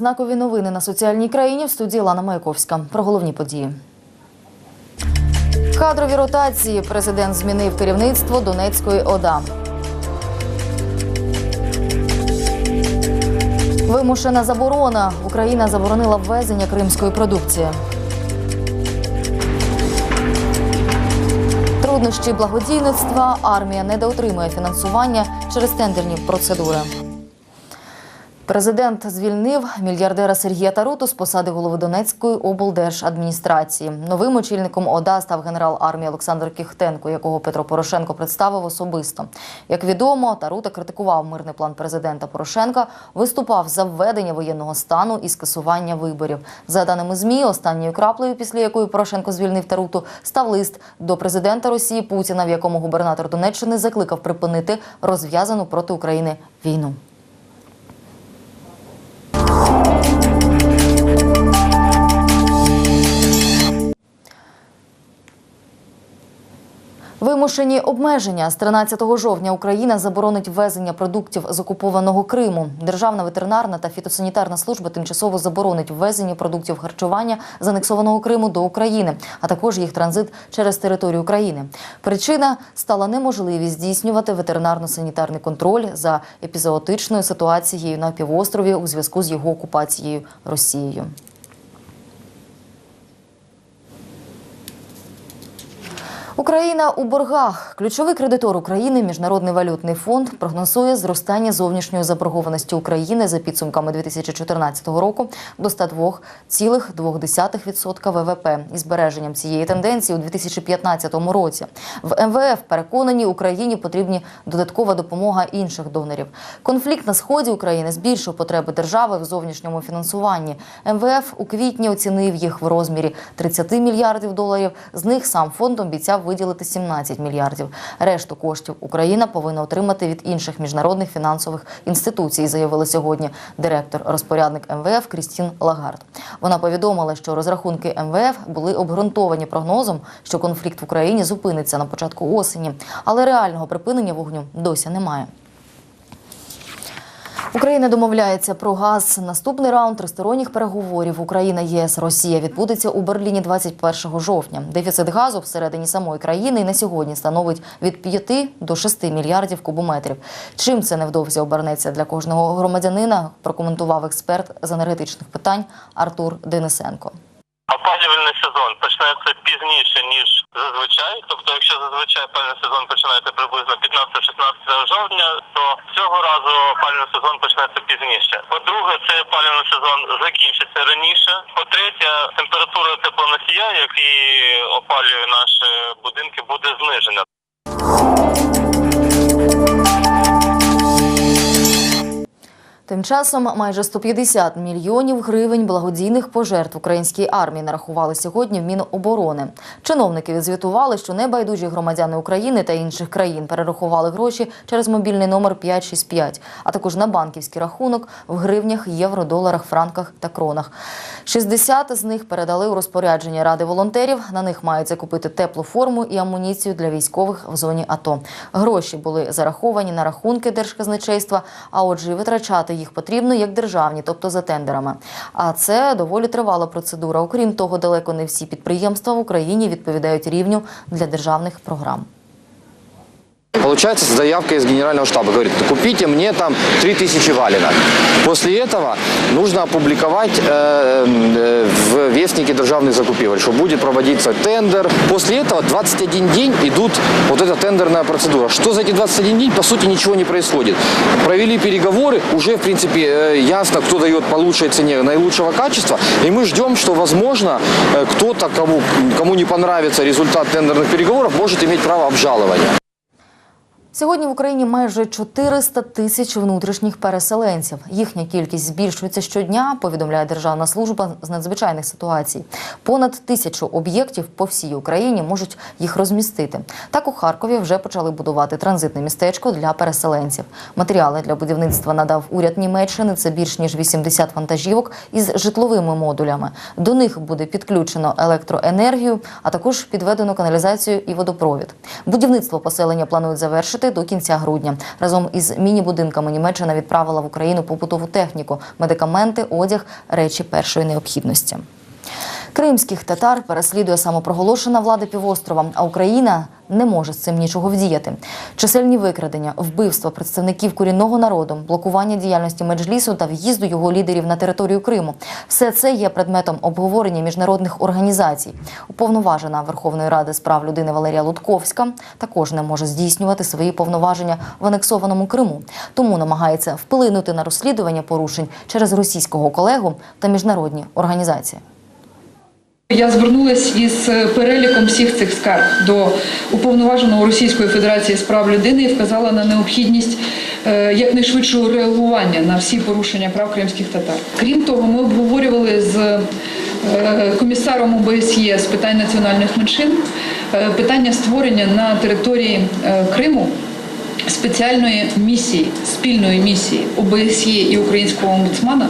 Знакові новини на соціальній країні в студії Лана Маяковська. Про головні події. Кадрові ротації. Президент змінив керівництво Донецької ОДА. Вимушена заборона. Україна заборонила ввезення кримської продукції. Труднощі благодійництва. Армія недоотримує фінансування через тендерні процедури. Президент звільнив мільярдера Сергія Таруту з посади голови Донецької облдержадміністрації. Новим очільником ОДА став генерал армії Олександр Кіхтенко, якого Петро Порошенко представив особисто. Як відомо, Тарута критикував мирний план президента Порошенка, виступав за введення воєнного стану і скасування виборів. За даними змі, останньою краплею, після якої Порошенко звільнив Таруту, став лист до президента Росії Путіна, в якому губернатор Донеччини закликав припинити розв'язану проти України війну. Вимушені обмеження з 13 жовтня Україна заборонить ввезення продуктів з окупованого Криму. Державна ветеринарна та фітосанітарна служба тимчасово заборонить ввезення продуктів харчування з анексованого Криму до України, а також їх транзит через територію України. Причина стала неможливість здійснювати ветеринарно-санітарний контроль за епізоотичною ситуацією на півострові у зв'язку з його окупацією Росією. Україна у боргах. Ключовий кредитор України, Міжнародний валютний фонд, прогнозує зростання зовнішньої заборгованості України за підсумками 2014 року до 102,2% ВВП і збереженням цієї тенденції у 2015 році. В МВФ переконані Україні потрібні додаткова допомога інших донорів. Конфлікт на сході України збільшив потреби держави в зовнішньому фінансуванні. МВФ у квітні оцінив їх в розмірі 30 мільярдів доларів. З них сам фонд обіцяв виділити 17 мільярдів. Решту коштів Україна повинна отримати від інших міжнародних фінансових інституцій, заявила сьогодні директор-розпорядник МВФ Крістін Лагард. Вона повідомила, що розрахунки МВФ були обґрунтовані прогнозом, що конфлікт в Україні зупиниться на початку осені, але реального припинення вогню досі немає. Україна домовляється про газ. Наступний раунд тристоронніх переговорів Україна, ЄС, Росія відбудеться у Берліні 21 жовтня. Дефіцит газу всередині самої країни на сьогодні становить від 5 до 6 мільярдів кубометрів. Чим це невдовзі обернеться для кожного громадянина? Прокоментував експерт з енергетичних питань Артур Денисенко. Опалювальний сезон почнеться пізніше ніж зазвичай. Тобто, якщо зазвичай опалювальний сезон починається приблизно 15-16 жовтня, то цього разу опалювальний сезон почнеться пізніше. По-друге, цей опалювальний сезон закінчиться раніше. По-третє, температура теплоносія, який опалює наші будинки, буде знижена. Тим часом майже 150 мільйонів гривень благодійних пожертв українській армії нарахували сьогодні в Міноборони. Чиновники відзвітували, що небайдужі громадяни України та інших країн перерахували гроші через мобільний номер 565, а також на банківський рахунок в гривнях, євро, доларах, франках та кронах. 60 з них передали у розпорядження ради волонтерів. На них мають закупити теплу форму і амуніцію для військових в зоні АТО. Гроші були зараховані на рахунки держказначейства, а отже, витрачати їх потрібно як державні, тобто за тендерами. А це доволі тривала процедура. Окрім того, далеко не всі підприємства в Україні відповідають рівню для державних програм. Получается заявка из генерального штаба. Говорит, купите мне там 3000 валенок. После этого нужно опубликовать э, э, в Вестнике державных закупивок, что будет проводиться тендер. После этого 21 день идут вот эта тендерная процедура. Что за эти 21 день, по сути, ничего не происходит. Провели переговоры, уже, в принципе, э, ясно, кто дает по лучшей цене наилучшего качества. И мы ждем, что, возможно, э, кто-то, кому, кому не понравится результат тендерных переговоров, может иметь право обжалования. Сьогодні в Україні майже 400 тисяч внутрішніх переселенців. Їхня кількість збільшується щодня. Повідомляє Державна служба з надзвичайних ситуацій. Понад тисячу об'єктів по всій Україні можуть їх розмістити. Так у Харкові вже почали будувати транзитне містечко для переселенців. Матеріали для будівництва надав уряд Німеччини. Це більш ніж 80 вантажівок із житловими модулями. До них буде підключено електроенергію, а також підведено каналізацію і водопровід. Будівництво поселення планують завершити до кінця грудня. Разом із міні-будинками Німеччина відправила в Україну побутову техніку, медикаменти, одяг, речі першої необхідності. Кримських татар переслідує самопроголошена влада півострова, а Україна не може з цим нічого вдіяти. Чисельні викрадення, вбивства представників корінного народу, блокування діяльності меджлісу та в'їзду його лідерів на територію Криму все це є предметом обговорення міжнародних організацій. Уповноважена Верховної Ради з прав людини Валерія Лутковська також не може здійснювати свої повноваження в анексованому Криму, тому намагається вплинути на розслідування порушень через російського колегу та міжнародні організації. Я звернулася із е, переліком всіх цих скарг до уповноваженого Російської Федерації з прав людини і вказала на необхідність е, якнайшвидшого реагування на всі порушення прав кримських татар. Крім того, ми обговорювали з е, комісаром ОБСЄ з питань національних меншин питання створення на території Криму спеціальної місії, спільної місії ОБСЄ і українського омбудсмана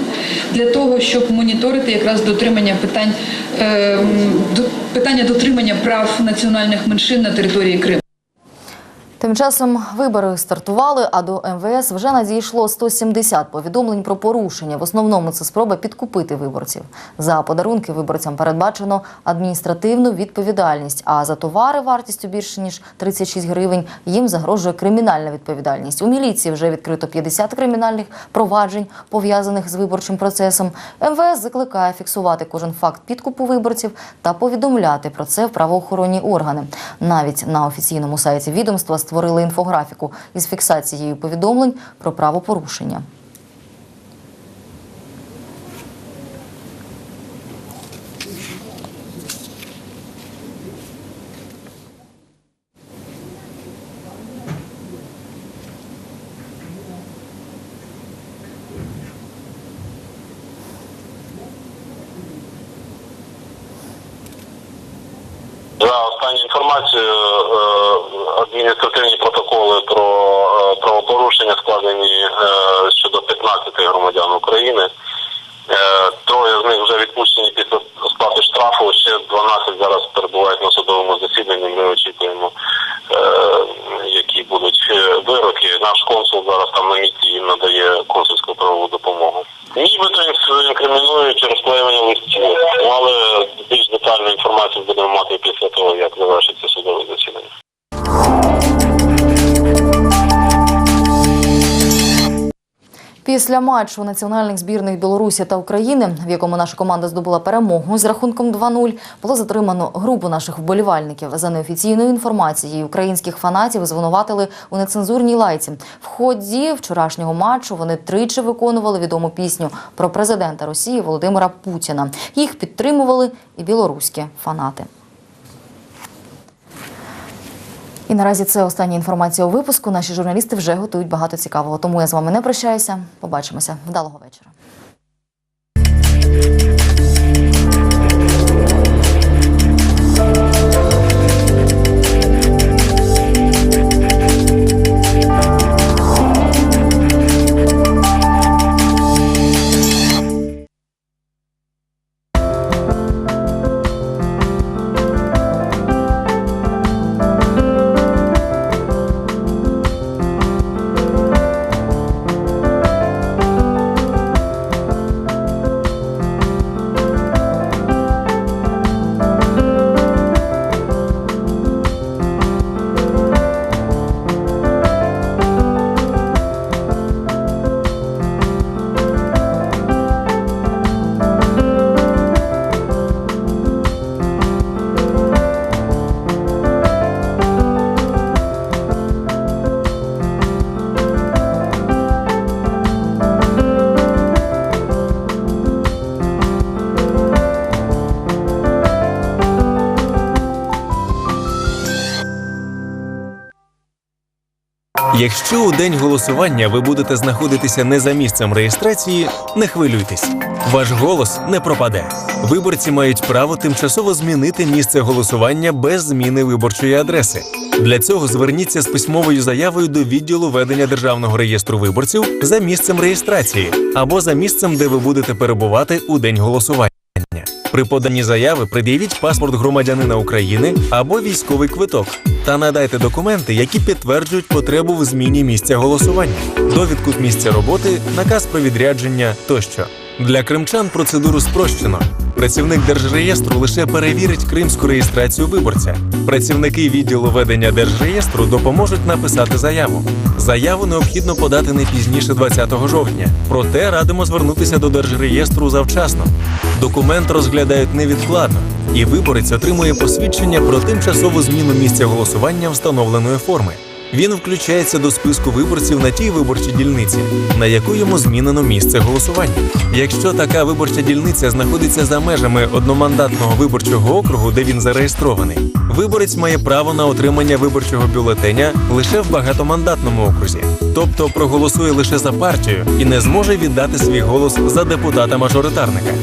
для того, щоб моніторити якраз дотримання питань, е, до- питання дотримання прав національних меншин на території Криму. Тим часом вибори стартували, а до МВС вже надійшло 170 повідомлень про порушення. В основному це спроба підкупити виборців. За подарунки виборцям передбачено адміністративну відповідальність. А за товари вартістю більше ніж 36 гривень їм загрожує кримінальна відповідальність. У міліції вже відкрито 50 кримінальних проваджень пов'язаних з виборчим процесом. МВС закликає фіксувати кожен факт підкупу виборців та повідомляти про це в правоохоронні органи. Навіть на офіційному сайті відомства створили інфографіку із фіксацією повідомлень про правопорушення. За останньою інформацією, е, адміністративні протоколи про е, правопорушення складені е, щодо 15 громадян України. Е, Троє з них вже відпущені після сплати штрафу. Ще 12 зараз перебувають на судовому засіданні. Ми очікуємо, е, які будуть е, вироки. Наш консул зараз там на місці їм надає консульську правову допомогу. Нібито інкримінують розклеювання листів, Ну, але більш детальну інформацію будемо мати після того, як завершиться Після матчу національних збірних Білорусі та України, в якому наша команда здобула перемогу з рахунком 2-0, було затримано групу наших вболівальників. За неофіційною інформацією українських фанатів звинуватили у нецензурній лайці. В ході вчорашнього матчу вони тричі виконували відому пісню про президента Росії Володимира Путіна. Їх підтримували і білоруські фанати. І наразі це остання інформація у випуску. Наші журналісти вже готують багато цікавого. Тому я з вами не прощаюся. Побачимося. Вдалого вечора. Якщо у день голосування ви будете знаходитися не за місцем реєстрації, не хвилюйтесь. Ваш голос не пропаде. Виборці мають право тимчасово змінити місце голосування без зміни виборчої адреси. Для цього зверніться з письмовою заявою до відділу ведення державного реєстру виборців за місцем реєстрації або за місцем, де ви будете перебувати у день голосування. При поданні заяви пред'явіть паспорт громадянина України або військовий квиток та надайте документи, які підтверджують потребу в зміні місця голосування, довідку з місця роботи, наказ про відрядження тощо. Для кримчан процедуру спрощено. Працівник держреєстру лише перевірить кримську реєстрацію виборця. Працівники відділу ведення держреєстру допоможуть написати заяву. Заяву необхідно подати не пізніше 20 жовтня. Проте радимо звернутися до держреєстру завчасно. Документ розглядають невідкладно, і виборець отримує посвідчення про тимчасову зміну місця голосування встановленої форми. Він включається до списку виборців на тій виборчій дільниці, на яку йому змінено місце голосування. Якщо така виборча дільниця знаходиться за межами одномандатного виборчого округу, де він зареєстрований, виборець має право на отримання виборчого бюлетеня лише в багатомандатному окрузі, тобто проголосує лише за партію і не зможе віддати свій голос за депутата-мажоритарника.